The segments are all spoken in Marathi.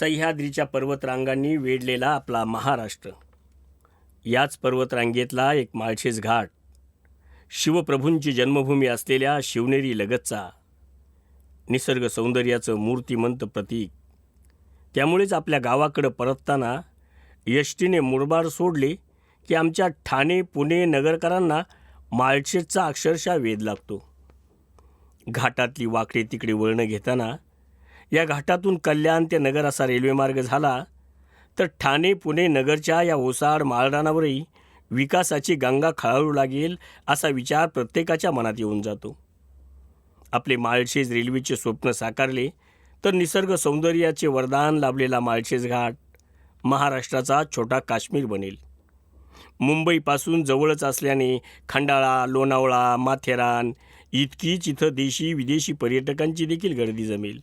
सह्याद्रीच्या पर्वतरांगांनी वेढलेला आपला महाराष्ट्र. याच पर्वतरांगेतला एक माळशेज घाट. शिवप्रभूंची जन्मभूमी असलेल्या शिवनेरी लगतचा निसर्ग सौंदर्याचं मूर्तिमंत प्रतीक. त्यामुळेच आपल्या गावाकडं परतताना यष्टीने मुरबाड सोडले की आमच्या ठाणे पुणे नगरकरांना माळशेजचा अक्षरशः वेध लागतो. घाटातली वाकडे तिकडे वळणं घेताना या घाटातून कल्याण ते नगर असा रेल्वेमार्ग झाला तर ठाणे पुणे नगरच्या या ओसाड माळरानावरही विकासाची गंगा खळाळू लागेल असा विचार प्रत्येकाच्या मनात येऊन जातो. आपले माळशेज रेल्वेचे स्वप्न साकारले तर निसर्ग सौंदर्याचे वरदान लाभलेला माळशेज घाट महाराष्ट्राचा छोटा काश्मीर बनेल. मुंबईपासून जवळच असल्याने खंडाळा लोणावळा माथेरान इतकीच इथं देशी विदेशी पर्यटकांची देखील गर्दी जमेल.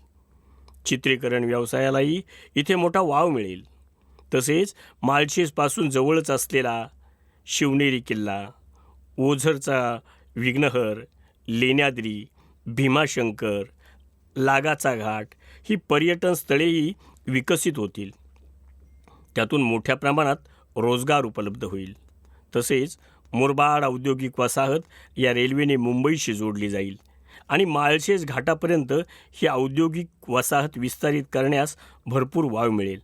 चित्रीकरण व्यवसायालाही इथे मोठा वाव मिळेल. तसेच माळशेजपासून जवळच असलेला शिवनेरी किल्ला ओझरचा विघ्नहर लेण्याद्री भीमाशंकर लागाचा घाट ही पर्यटन स्थळेही विकसित होतील. त्यातून मोठ्या प्रमाणात रोजगार उपलब्ध होईल. तसेच मुरबाड औद्योगिक वसाहत या रेल्वेने मुंबईशी जोडली जाईल. आणि माळशेज घाटापर्यंत ही औद्योगिक वसाहत विस्तारित करण्यास भरपूर वाव मिळेल.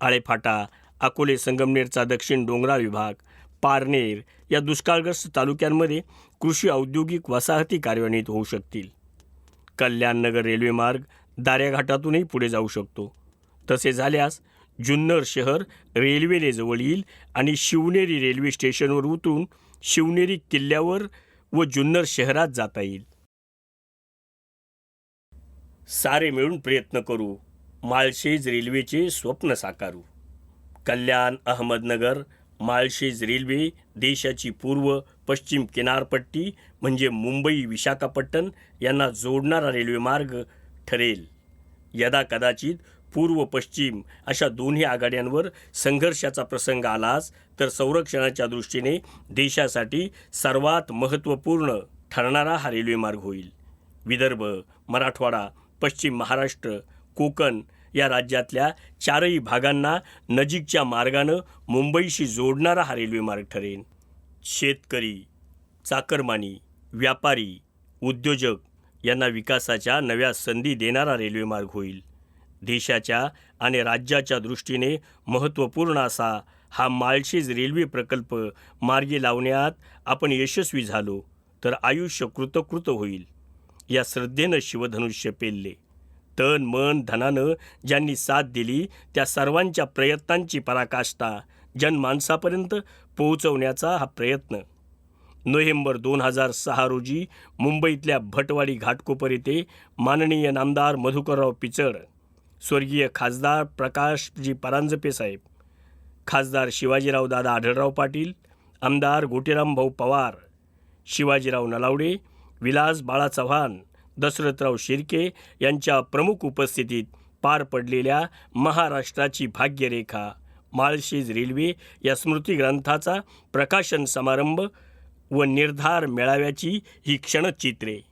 आळेफाटा अकोले संगमनेरचा दक्षिण डोंगराळ विभाग पारनेर या दुष्काळग्रस्त तालुक्यांमध्ये कृषी औद्योगिक वसाहती कार्यान्वित होऊ शकतील. कल्याणनगर रेल्वेमार्ग दाऱ्याघाटातूनही पुढे जाऊ शकतो. तसे झाल्यास जुन्नर शहर रेल्वेने जवळ येईल आणि शिवनेरी रेल्वे स्टेशनवर उतरून शिवनेरी किल्ल्यावर व जुन्नर शहरात जाता येईल. सारे मिळून प्रयत्न करू. माळशेज रेल्वेचे स्वप्न साकारू. कल्याण अहमदनगर माळशेज रेल्वे देशाची पूर्व पश्चिम किनारपट्टी म्हणजे मुंबई विशाखापट्टण यांना जोडणारा रेल्वेमार्ग ठरेल. यदा कदाचित पूर्व पश्चिम अशा दोन्ही आघाड्यांवर संघर्षाचा प्रसंग आलाच तर संरक्षणाच्या दृष्टीने देशासाठी सर्वात महत्त्वपूर्ण ठरणारा हा रेल्वेमार्ग होईल. विदर्भ मराठवाडा पश्चिम महाराष्ट्र कोकण या राज्यातल्या चारही भागांना नजीकच्या मार्गानं मुंबईशी जोडणारा हा रेल्वेमार्ग ठरेल. शेतकरी चाकरमानी व्यापारी उद्योजक यांना विकासाच्या नव्या संधी देणारा रेल्वेमार्ग होईल. देशाच्या आणि राज्याच्या दृष्टीने महत्त्वपूर्ण असा हा माळशेज रेल्वे प्रकल्प मार्गी लावण्यात आपण यशस्वी झालो तर आयुष्य कृतकृत होईल. या श्रद्धेनं शिवधनुष्य पेलले. तन मन धनानं ज्यांनी साथ दिली त्या सर्वांच्या प्रयत्नांची पराकाष्ठा जनमानसापर्यंत पोहोचवण्याचा हा प्रयत्न. नोव्हेंबर दोन हजार सहा रोजी मुंबईतल्या भटवाडी घाटकोपर येथे माननीय नामदार मधुकरराव पिचड स्वर्गीय खासदार प्रकाशजी परांजपे साहेब खासदार शिवाजीराव दादा आढळराव पाटील आमदार गोटीराम भाऊ पवार शिवाजीराव नलावडे विलास बाळा चव्हाण दशरथराव शिर्के यांच्या प्रमुख उपस्थितीत पार पडलेल्या महाराष्ट्राची भाग्यरेखा माळशेज रेल्वे या स्मृतिग्रंथाचा प्रकाशन समारंभ व निर्धार मेळाव्याची ही क्षणचित्रे.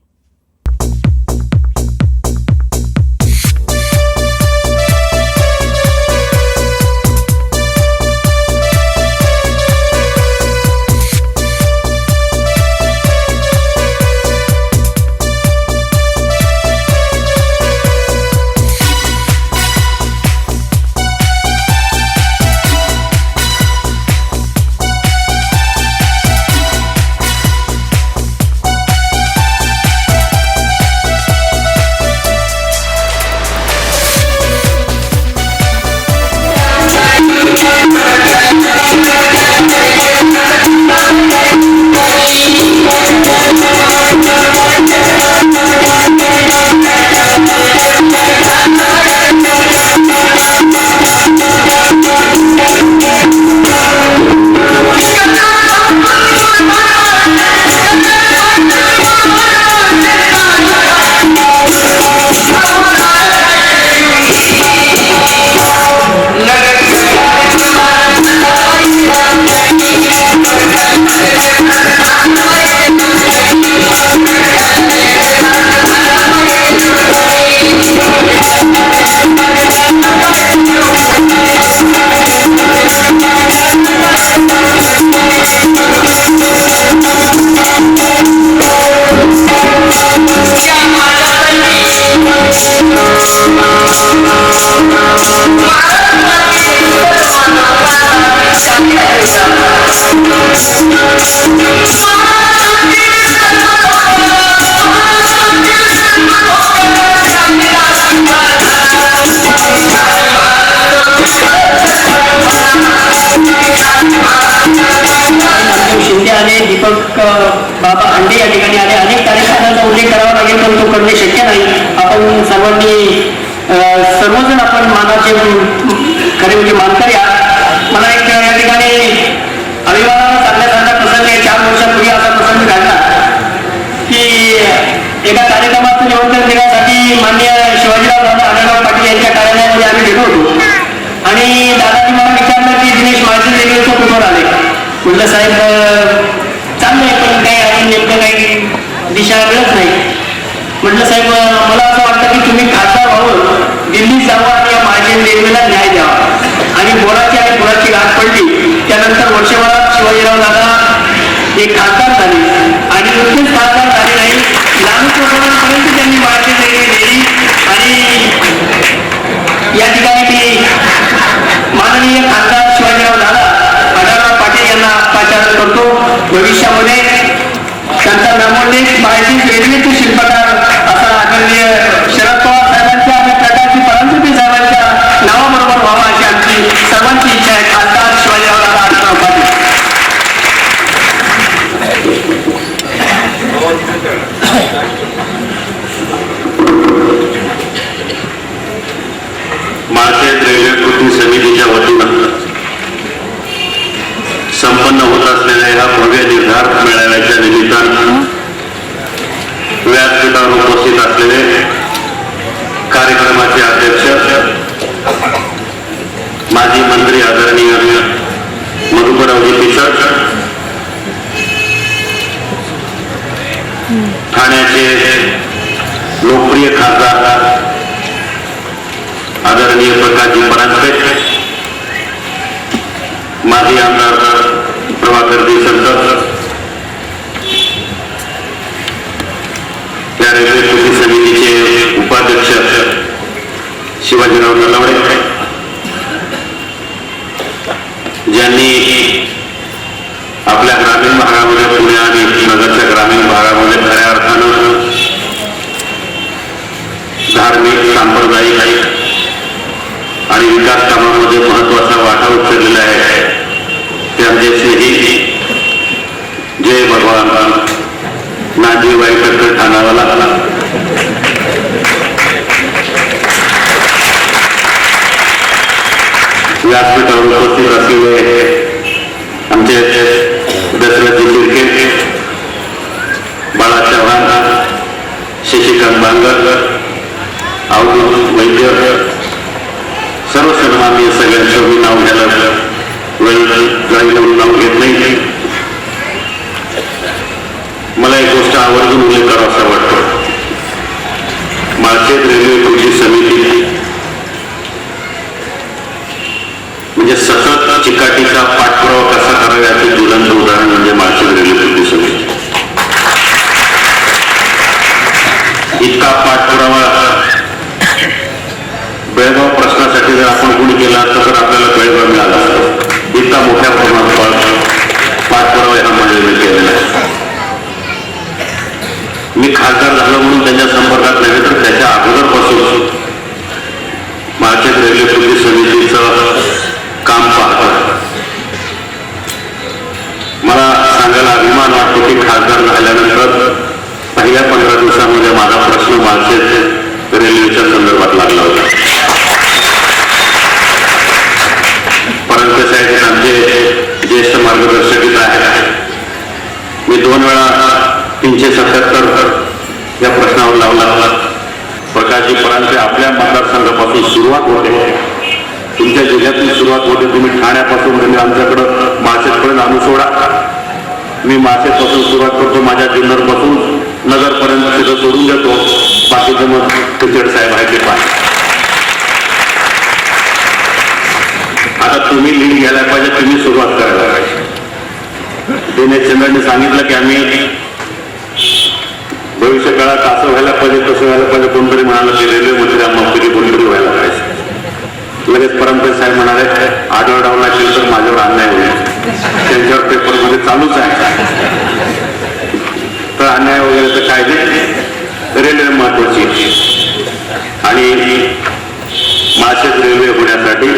आले दीपक बाबा अंडे या ठिकाणी आले. अनेक कार्यक्रमांचा उल्लेख करावा लागेल पण तो करणे शक्य नाही. आपण सर्वांनी सर्वजण आपण मानाचे खरे म्हणजे मानकरी आहात. मला एक या ठिकाणी अभिमानानं सांगण्यासारखा प्रसंग आहे चार वर्षापूर्वी असा प्रसंग घडला की एका कार्यक्रमाचं निमंत्रण देण्यासाठी मान्य शिवाजीराव दादा आनंदराव पाटील यांच्या कार्यालयामध्ये आम्ही गेलो होतो. आणि दादाजी मला विचारलं की दिनेश माळसे रेल्वेचं कुठवर आले? म्हटलं साहेब चांगलं आहे पण काही अजून नेमकं काही दिशा मिळत नाही. म्हटलं साहेब मला असं वाटतं की तुम्ही खासदार व्हावं दिल्लीत जावा आणि या महाजन रेल्वेला न्याय द्यावा आणि बोराची आणि बोराची गाठ पडली त्यानंतर वर्षभरात शिवाजीराव दादा हे खासदार झाले. आदरणीय प्रकाशजी परांजपे माजी आमदार प्रभाकर देशंकर या रेल्वे कृती समितीचे उपाध्यक्ष शिवाजीराव नलावडे ज्यांनी आपल्या ग्रामीण भागामध्ये पुणे आणि नगरच्या ग्रामीण भागामध्ये खऱ्या अर्थानं धार्मिक सांप्रदायिक आणि विकास कामामध्ये महत्वाचा वाटा उचललेला आहे ते श्री जय भगवान नाजीबाई कट्टर ठाणावाला व्यासपीठावर उपस्थित असलेले आमचे दशरथजी शिर्के बाळा चव्हाण शशिकांत बांगर अवधूत वैद्य म्हणून आम्ही सगळ्यांचं मी नाव घ्यायला वेळ जाईल म्हणून नाव घेत नाही. मला एक गोष्ट आवर्जून उल्लेख करावासा वाटतो. मार्केट रेल्वे कृषी समिती मी खासदार झालो म्हणून त्यांच्या संपर्कात नव्हे तर त्याच्या अगोदरपासून. महाराष्ट्र रेल्वे पोलीस समितीचं काम पाहतो मला सांगायला अभिमान वाटतो की खासदार झाल्यानंतर पहिल्या पंधरा दिवसामध्ये माझा प्रश्न महाराष्ट्र रेल्वेच्या संदर्भात लागला होता. परंतु साहेब आमचे ज्येष्ठ मार्गदर्शक आहेत. मी दोन वेळा तीनशे सत्याहत्तर या प्रश्नावर लावला प्रकाशजी परांचे आपल्या मतदारसंघापासून सुरुवात होते. तुमच्या जिल्ह्यातून सुरुवात होते. तुम्ही ठाण्यापासून म्हणजे आमच्याकडं माळशेजपर्यंत आणू सोडा. मी मासेपासून सुरुवात करतो. माझ्या जुन्नरपासून नगरपर्यंत तिथं सोडून देतो. बाकीचं मग क्रिकेट साहेब आहे ते पाहिजे आता तुम्ही लीड घ्यायला पाहिजे. तुम्ही सुरुवात करायला पाहिजे. दिनेश चंद्रांनी सांगितलं की आम्ही भविष्य काळात असं व्हायला पाहिजे तसं व्हायला पाहिजे कोणतरी म्हणाला की रेल्वे मंत्री आम्हाला कधी कोणतरी व्हायला पाहिजे. लगेच परमपेश साहेब म्हणाले आढळरावला केलं तर माझ्यावर अन्याय होईल. त्यांच्यावर पेपरमध्ये चालूच आहे. तर अन्याय वगैरे तर कायदे रेल्वे महत्वाची आणि माळशेज रेल्वे होण्यासाठी